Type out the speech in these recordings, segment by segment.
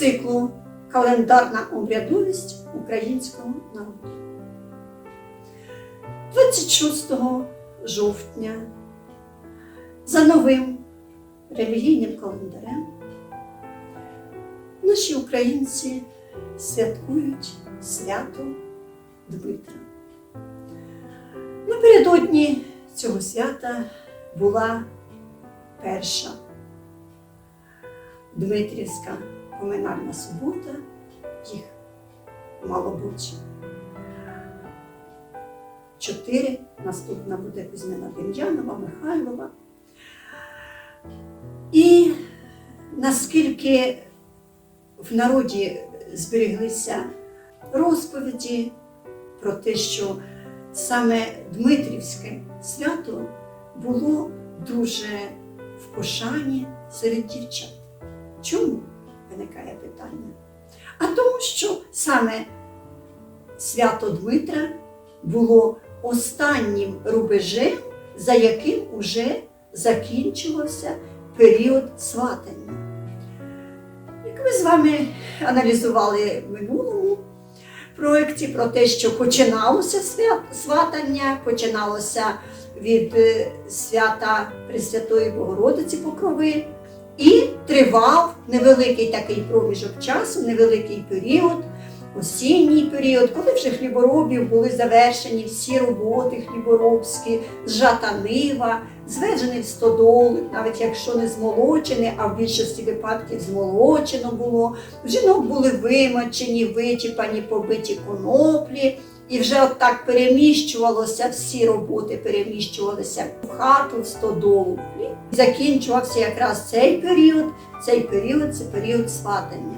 циклу Календарна обрядовість українського народу. 26 жовтня за новим релігійним календарем наші українці святкують свято Дмитра. Напередодні цього свята була перша Дмитрівська поминальна субота, їх мало бути чотири. Наступна буде Кузьмина Дем'янова, Михайлова. І наскільки в народі збереглися розповіді про те, що саме Дмитрівське свято було дуже в пошані серед дівчат. Чому виникає питання? А тому, що саме свято Дмитра було останнім рубежем, за яким уже закінчувався період сватання. Як ми з вами аналізували в минулому проєкті про те, що починалося сватання, починалося від е, свята Пресвятої Богородиці Покрови і тривав невеликий такий проміжок часу, невеликий період, осінній період, коли вже хліборобів були завершені всі роботи хліборобські, зжата нива, зведений в стодоли, навіть якщо не змолочений, а в більшості випадків змолочено було. В жінок були вимочені, вичіпані, побиті коноплі. І вже от так переміщувалося, всі роботи переміщувалися в хату, в стодолу. І закінчувався якраз цей період. Цей період це період сватання.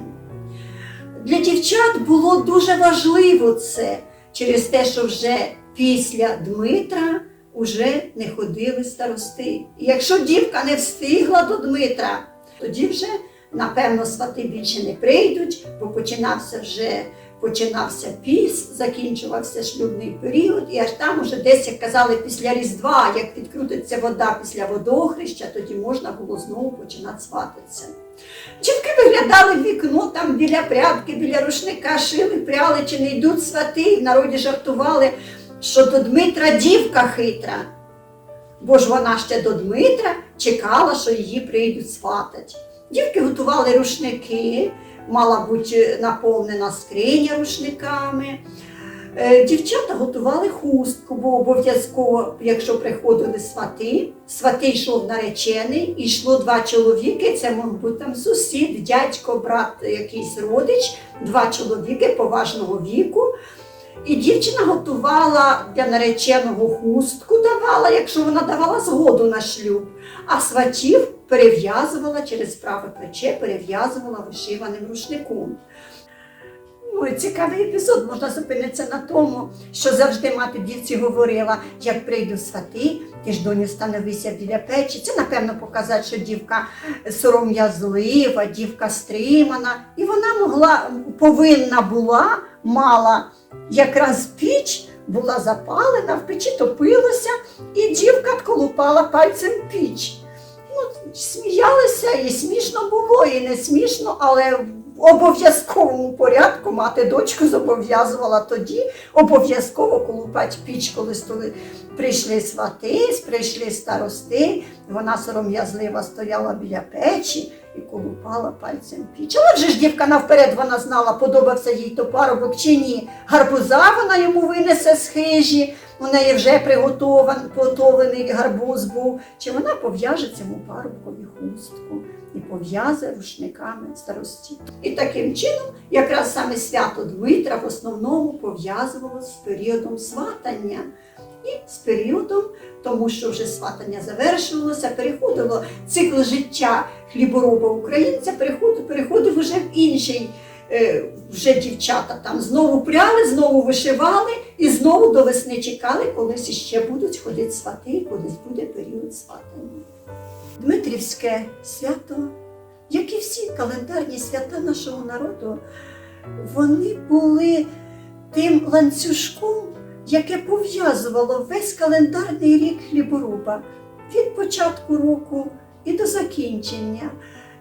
Для дівчат було дуже важливо це через те, що вже після Дмитра вже не ходили старости. І якщо дівка не встигла до Дмитра, тоді вже, напевно, свати більше не прийдуть, бо починався вже починався піс, закінчувався шлюбний період, і аж там уже десь, як казали, після Різдва, як відкрутиться вода після водохреща, тоді можна було знову починати свататися. Дівки виглядали в вікно там біля прядки, біля рушника, шили, пряли, чи не йдуть свати, в народі жартували, що до Дмитра дівка хитра. Бо ж вона ще до Дмитра чекала, що її прийдуть сватать. Дівки готували рушники, мала бути наповнена скриня рушниками. Е, Дівчата готували хустку, бо обов'язково, якщо приходили свати, свати йшов наречений, і йшло два чоловіки, це мог бути там сусід, дядько, брат, якийсь родич, два чоловіки поважного віку. І дівчина готувала для нареченого хустку, давала, якщо вона давала згоду на шлюб, а сватів перев'язувала через праве плече, перев'язувала вишиваним рушником. Ну, цікавий епізод можна зупинитися на тому, що завжди мати дівці говорила, як прийду свати, ти ж доню становися біля печі. Це, напевно, показати, що дівка сором'язлива, дівка стримана. І вона могла, повинна була, мала якраз піч, була запалена, в печі топилося, і дівка колупала пальцем піч. Ну, сміялися, і смішно було, і не смішно, але в обов'язковому порядку мати дочку зобов'язувала тоді обов'язково колупати піч, коли столи, прийшли свати, прийшли старости. Вона сором'язливо стояла біля печі і колупала пальцем піч. Але вже ж дівка навперед вона знала, подобався їй то парубок чи ні. Гарбуза вона йому винесе з хижі, у неї вже приготований гарбуз був, чи вона пов'яже цьому парубкові хустку і пов'яже рушниками старості. І таким чином, якраз саме свято Дмитра в основному пов'язувалося з періодом сватання. І з періодом, тому що вже сватання завершувалося, переходило цикл життя хлібороба українця, переходив, переходив вже в інший. е, Вже дівчата там знову пряли, знову вишивали і знову до весни чекали, колись іще будуть ходити свати, колись буде період сватання. Дмитрівське свято, як і всі календарні свята нашого народу, вони були тим ланцюжком, яке пов'язувало весь календарний рік хліборуба від початку року і до закінчення.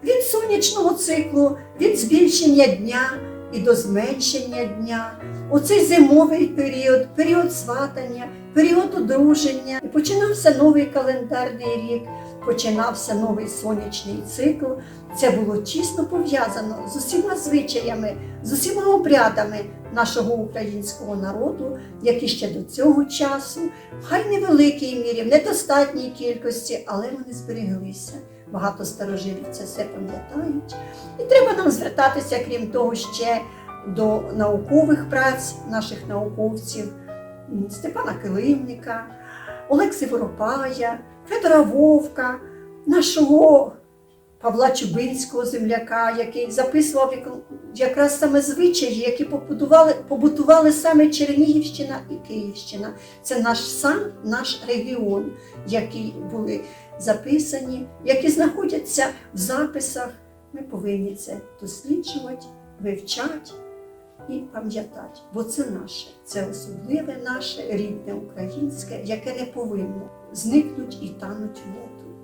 від сонячного циклу, від збільшення дня і до зменшення дня. Оцей зимовий період, період сватання, період одруження. І починався новий календарний рік, починався новий сонячний цикл. Це було тісно пов'язано з усіма звичаями, з усіма обрядами нашого українського народу, які ще до цього часу, хай невеликій мірі, в недостатній кількості, але вони збереглися. Багато старожилів це все пам'ятають. І треба нам звертатися, крім того, ще до наукових праць наших науковців Степана Килимника, Олекси Воропая, Федора Вовка, нашого Павла Чубинського земляка, який записував якраз саме звичаї, які побудували, побутували саме Чернігівщина і Київщина. Це наш сам наш регіон, які були записані, які знаходяться в записах. Ми повинні це досліджувати, вивчати і пам'ятати, бо це наше, це особливе наше рідне українське, яке не повинно зникнути і тануть воду.